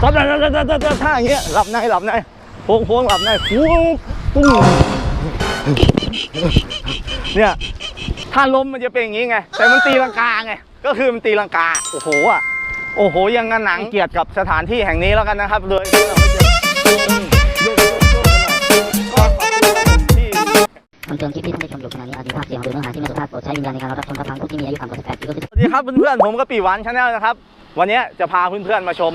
ซ้อมได้ได้ได้ได้ได้ท่าอย่างเงี้ยหลับในหลับในโค้งโค้งหลับในฟูตุ้งเนี่ยถ้าล้มมันจะเป็นอย่างงี้ไง แต่มันตีลังกาไง ก็คือมันตีลังกา โอ้โหอะ โอ้โห ยังงานหนังเกียรติกับสถานที่แห่งนี้แล้วกันนะครับโดย คำเตือนคลิปที่ท่านได้ชมอยู่ขณะนี้อาจมีภาพเสียงหรือเนื้อหาที่ไม่สุภาพโปรดใช้วิญญาณในการรับชมรับฟังผู้ที่มีอายุต่ำกว่า18ปีก็คือสวัสดีครับเพื่อนๆผมก็ปีหวานชาแนลนะครับ วันนี้จะพาเพื่อนๆมาชม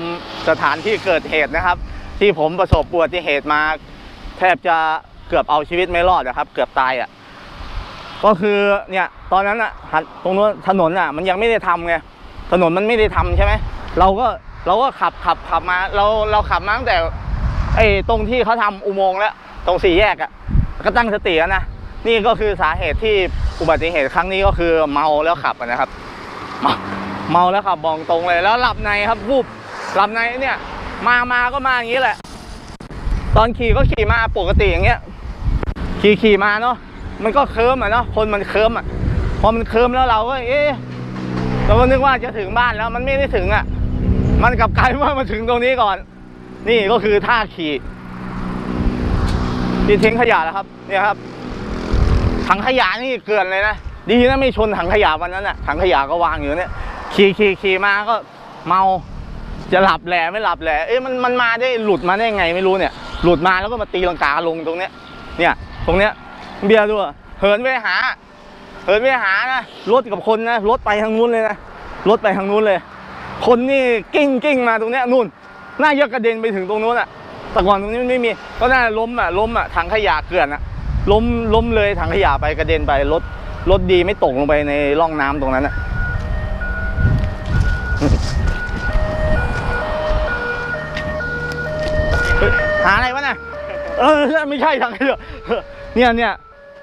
สถานที่เกิดเหตุนะครับ ที่ผมประสบอุบัติเหตุมา แทบจะเกือบเอาชีวิตไม่รอดนะครับ เกือบตายอะก็คือเนี่ยตอนนั้นอะตรงนู้นถนนอะ มันยังไม่ได้ทำไงถนนมันไม่ได้ทำใช่ไหมเราก็เราก็ขับขับขับมาเราเราขับมาตั้งแต่ไอ้ตรงที่เขาทำอุโมงค์แล้ว ตรงสี่แยกอะก็ตั้งสติแล้วนะ นี่ก็คือสาเหตุที่อุบัติเหตุครั้งนี้ก็คือเมาแล้วขับนะครับ เมาเมาแล้วขับบอกตรงเลยแล้วหลับในครับวูบหลับในเนี่ยมามาก็มาอย่างนี้แหละ ตอนขี่ก็ขี่มาปกติอย่างเงี้ย ขี่ขี่มาเนาะมันก็เคิมอะเนาะคนมันเคิมอะพอมันเคิมแล้วเราก็เอ๊ะเราก็นึกว่าจะถึงบ้านแล้วมันไม่ได้ถึงอะ มันกลับกลายว่ามาถึงตรงนี้ก่อน นี่ก็คือท่าขี่ที่ทิ้งขยะแล้วครับ เนี่ยครับ ถังขยะนี่เกลือนเลยนะ ดีนะไม่ชนถังขยะวันนั้นน่ะถังขยะก็วางอยู่เนี่ยขี่ขี่ขี่มาก็เมา จะหลับแหล่ไม่หลับแหล่เอ๊ะมันมันมาได้หลุดมาได้ไงไม่รู้เนี่ย หลุดมาแล้วก็มาตีลังกาลงตรงเนี้ย เนี่ย ตรงเนี้ยเบียร์ด้วยเหินไปหา เหินไปหานะรถกับคนนะรถไปทางนู้นเลยนะรถไปทางนู้นเลย คนนี่กิ้งกิ้งมาตรงเนี้ยนู่นน่าจะกระเด็นไปถึงตรงนู้นอะแต่ก่อนตรงนี้มันไม่มีก็น่าล้มอะล้มอะถังขยะเกลื่อนอะ ล้มล้มเลยถังขยะไปกระเด็นไปรถรถดีไม่ตกลงไปในร่องน้ำตรงนั้นอะหาอะไรวะน่ะเออไม่ใช่ถังขยะเนี่ยเนี่ย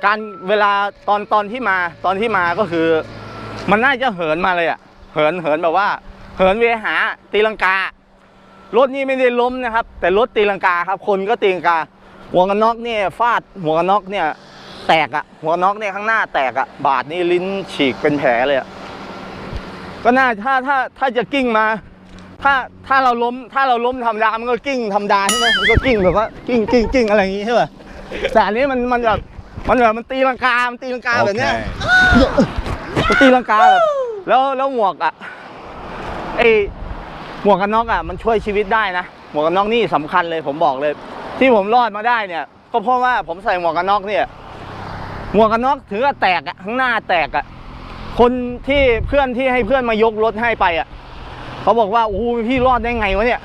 การเวลาตอนตอนที่มาตอนที่มาก็คือ มันน่าจะเหินมาเลยอะเหินเหินแบบว่า เหินเวหาตีลังการถนี่ไม่ได้ล้มนะครับ แต่รถตีลังกาครับ คนก็ตีลังกา หัวกันน็อกเนี่ยฟาดหัวกันน็อกเนี่ยแตกอะหัวน็อกเนี่ยข้างหน้าแตกอะบาดนี่ลิ้นฉีกเป็นแผลเลยอะก็น่าถ้าถ้าถ้าจะกิ้งมา ถ้าถ้าเราล้มถ้าเราล้มธรรมดามันก็กิ้งธรรมดาใช่ไหมมันก็กิ้งแบบว่ากิ้งกิ้งกิ้งอะไรอย่างงี้ใช่ป่ะแต่อันนี้มันมันแบบมันแบบมันตีลังกา มันตีลังกาแบบเนี้ยมันตีลังกาแบบแล้วแล้วหมวกอะไอหมวกกันน็อกอะมันช่วยชีวิตได้นะหมวกกันน็อกนี่สำคัญเลยผมบอกเลย ที่ผมรอดมาได้เนี่ย ก็เพราะว่าผมใส่หมวกกันน็อกเนี่ยหมวกกันน็อกถือว่าแตกอะข้างหน้าแตกอะคนที่เพื่อนที่ให้เพื่อนมายกรถให้ไปอะเขาบอกว่าโอ้พี่รอดได้ไงวะเนี่ย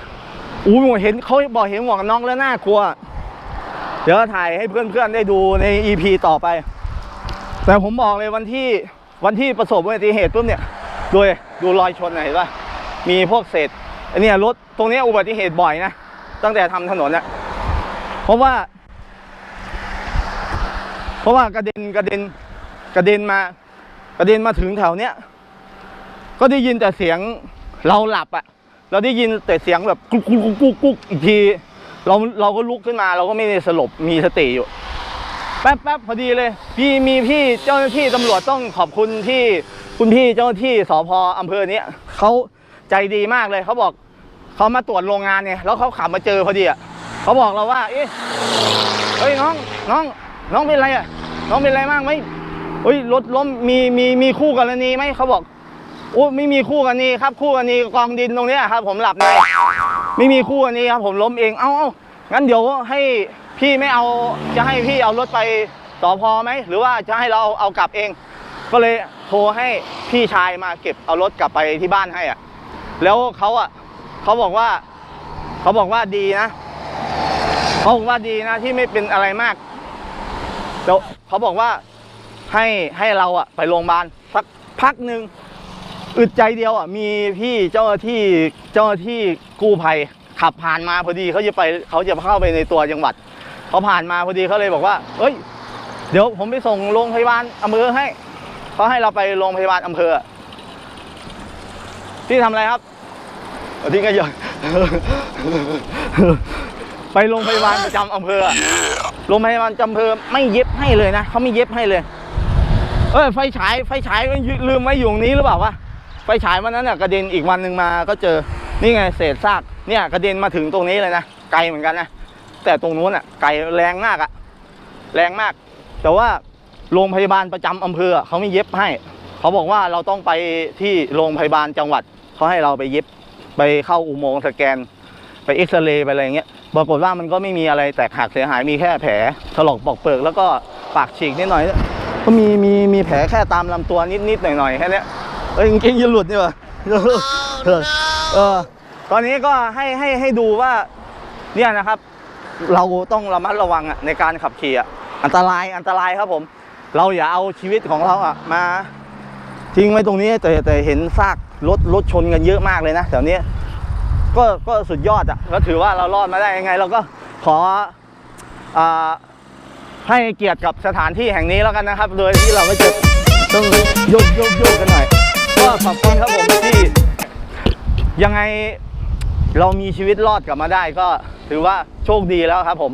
โอ้โหเห็นเขาบอกเห็นหมวกกันน็อกแล้วน่ากลัว เดี๋ยวถ่ายให้เพื่อนๆได้ดูใน EP ต่อไป แต่ผมบอกเลยวันที่วันที่ประสบอุบัติเหตุปุ๊บเนี่ยดูดูรอยชนน่ะเห็นป่ะมีพวกเศษอันเนี้ยรถตรงนี้อุบัติเหตุบ่อยนะตั้งแต่ทำถนนน่ะ เพราะว่า เพราะว่ากระเด็นกระเด็นกระเด็นมากระเด็นมาถึงแถวเนี้ยก็ได้ยินแต่เสียงเราหลับอะเราได้ยินแต่เสียงแบบกุ๊กกุ๊กกุ๊กกุ๊กอีกทีเราเราก็ลุกขึ้นมา เราก็ไม่ได้สลบมีสติอยู่แป๊บแป๊บพอดีเลย พี่มีพี่เจ้าหน้าที่ตำรวจต้องขอบคุณที่คุณพี่เจ้าหน้าที่สพอำเภอเนี้ยเขาใจดีมากเลยเขาบอกเขามาตรวจโรงงานเนี่ยแล้วเขาขับมาเจอพอดีอะ เขาบอกเราว่า เอ๊ะเฮ้ยน้องน้อง น้องเป็นไรอะ น้องเป็นไรมากไหมเฮ้ยรถล้มมีมีมีคู่กรณีไหมเขาบอกโอ้ไม่มีคู่กรณีครับ คู่กรณีกองดินตรงเนี้ยครับ ผมหลับในไม่มีคู่กรณีครับ ผมล้มเองเอ้าเอ้างั้นเดี๋ยวให้พี่ไม่เอาจะให้พี่เอารถไปสพไหมหรือว่าจะให้เราเอากลับเอง ก็เลยโทรให้พี่ชายมาเก็บเอารถกลับไปที่บ้านให้อะ แล้วเขาอะเขาบอกว่า เขาบอกว่าดีนะ เขาบอกว่าดีนะที่ไม่เป็นอะไรมากแล้วเขาบอกว่าให้ให้เราอะไปโรงพยาบาลสักพักหนึ่งอึดใจเดียวอะมีพี่เจ้าหน้าที่เจ้าหน้าที่กู้ภัยขับผ่านมาพอดีเขาจะไปเขาจะเข้าไปในตัวจังหวัดเขาผ่านมาพอดีเขาเลยบอกว่า เอ้ย เดี๋ยวผมไปส่งโรงพยาบาลอำเภอให้เขาให้เราไปโรงพยาบาลอำเภอพี่ทำอะไรครับทิ้งกันเยอ ไปโรงพยาบาลประจำอำเภออะโรงพยาบาลประจำอำเภอไม่เย็บให้เลยนะเขาไม่เย็บให้เลย เออไฟฉายไฟฉายมันลืมไว้อยู่ตรงนี้หรือเปล่าวะไฟฉายวันนั้นน่ะกระเด็นอีกวันหนึ่งมาก็เจอนี่ไงเศษซากเนี่ยกระเด็นมาถึงตรงนี้เลยนะไกลเหมือนกันนะแต่ตรงนู้นอะไกลแรงมากอะแรงมาก แต่ว่าโรงพยาบาลประจำอำเภอเขาไม่เย็บให้ เขาบอกว่าเราต้องไปที่โรงพยาบาลจังหวัดเขาให้เราไปเย็บไปเข้าอุโมงค์สแกน ไปเอ็กซเรย์ไปอะไรอย่างเงี้ย ปรากฏว่ามันก็ไม่มีอะไรแตกหักเสียหายมีแค่แผลถลอกปอกเปลือกแล้วก็ปากฉีกนิดหน่อย ก็มีมีมีแผลแค่ตามลำตัวนิดนิดหน่อยหน่อยๆแค่เนี้ยเอ้ยจริงๆจะหลุดนี่วะเออตอนนี้ก็ให้ให้ให้ดูว่าเนี่ยนะครับ เราต้องระมัดระวังอะในการขับขี่อะอันตรายอันตรายครับผม เราอย่าเอาชีวิตของเราอะมาทิ้งไว้ตรงนี้แต่แต่เห็นซากรถรถชนกันเยอะมากเลยนะแถวนี้ ก็ก็สุดยอดอะก็ถือว่าเรารอดมาได้ยังไง เราก็ขออ่าให้เกียรติกับสถานที่แห่งนี้แล้วกันนะครับ โดยที่เราไม่จะต้องโยกโยกโยกกันหน่อยก็ขอบคุณครับผมที่ยังไงเรามีชีวิตรอดกลับมาได้ก็ถือว่าโชคดีแล้วครับผม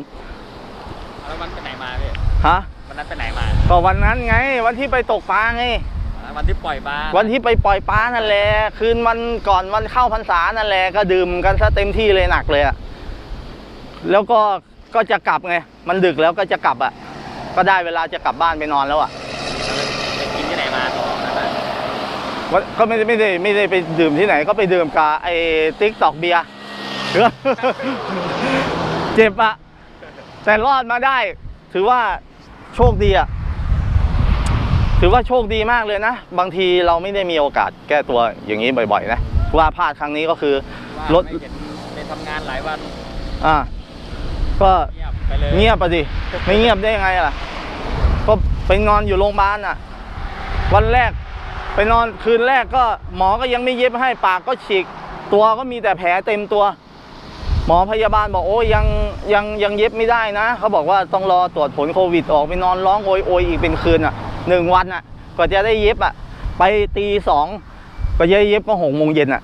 แล้วมันไปไหนมาพี่ฮะวันนั้นไปไหนมาก็วันนั้นไงวันที่ไปตกปลาไง วันที่ปล่อยปลาวันที่ไปปล่อยปลานั่นแหละคืนวันก่อนวันเข้าพรรษานั่นแหละก็ดื่มกันซะเต็มที่เลยหนักเลยอะแล้วก็ก็จะกลับไงมันดึกแล้วก็จะกลับอะก็ได้เวลาจะกลับบ้านไปนอนแล้วอะไปกินที่ไหนมาต่อนั่นน่ะวันก็ไม่ได้ไม่ได้ไม่ได้ไปดื่มที่ไหนก็ไปดื่มกับไอ้ติ๊กตอกเบียร์เจ็บอะแต่รอดมาได้ ถือว่าโชคดีอะ ถือว่าโชคดีมากเลยนะ บางทีเราไม่ได้มีโอกาสแก้ตัวอย่างนี้บ่อยๆนะว่าพลาดครั้งนี้ก็คือว่ารถไม่เห็นไปทำงานหลายวันอ่าก็เงียบไปเลยเงียบไปดิไม่เงียบได้ยังไงล่ะ ก็ไปนอนอยู่โรงพยาบาลอะ วันแรกไปนอนคืนแรกก็หมอก็ยังไม่เย็บให้ปากก็ฉีก ตัวก็มีแต่แผลเต็มตัว หมอพยาบาลบอกโอ้ยยังยังยังเย็บไม่ได้นะ เขาบอกว่าต้องรอตรวจผลโควิดออกไปนอนร้องโอยโอยอีกเป็นคืนอะ หนึ่งวันอะกว่าจะได้เย็บอะ ไปตีสองก็จะได้เย็บก็หกโมงเย็นอะ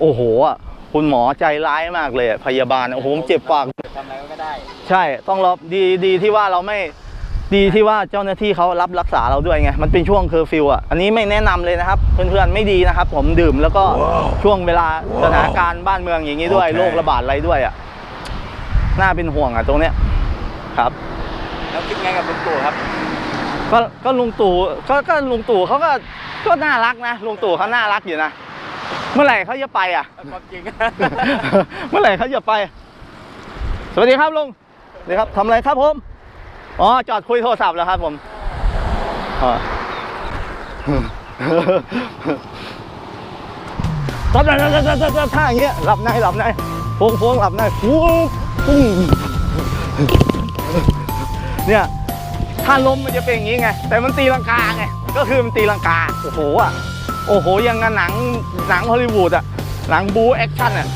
โอ้โหอะคุณหมอใจร้ายมากเลยอะพยาบาลอะโอ้โหผมเจ็บปากทำอะไรก็ไม่ได้ ใช่ต้องรอดีดีที่ว่าเราไม่ดีที่ว่าเจ้าหน้าที่เขารับรักษาเราด้วยไงมันเป็นช่วงเคอร์ฟิวอะอันนี้ไม่แนะนำเลยนะครับเพื่อนๆไม่ดีนะครับ ผมดื่มแล้วก็ช่วงเวลาสถานการณ์บ้านเมืองอย่างนี้ด้วยโอเคโรคระบาดอะไรด้วยอะน่าเป็นห่วงอะตรงเนี้ยครับ แล้วคิดไงกับลุงตู่ครับ ก็ก็ลุงตู่ก็ก็ลุงตู่เขาก็ก็น่ารักนะลุงตู่เขาน่ารักอยู่นะเมื่อไหร่เขาจะไปอะความจริง เมื่อไหร่เขาจะไป สวัสดีครับลุงสวัสดีครับทำอะไรครับผมอ๋อจอดคุยโทรศัพท์แล้วครับผมอ๋อตอนนั้นท่าอย่างเงี้ยหลับในหลับในโค้งโค้งหลับในฟูปุ้งเนี่ย ถ้าล้มมันจะเป็นอย่างนี้ไง แต่มันตีลังกาไง ก็คือมันตีลังกา โอ้โหอะ โอ้โห ยังกับหนังหนังฮอลลีวูดอะ หนังบูแอคชั่นอะ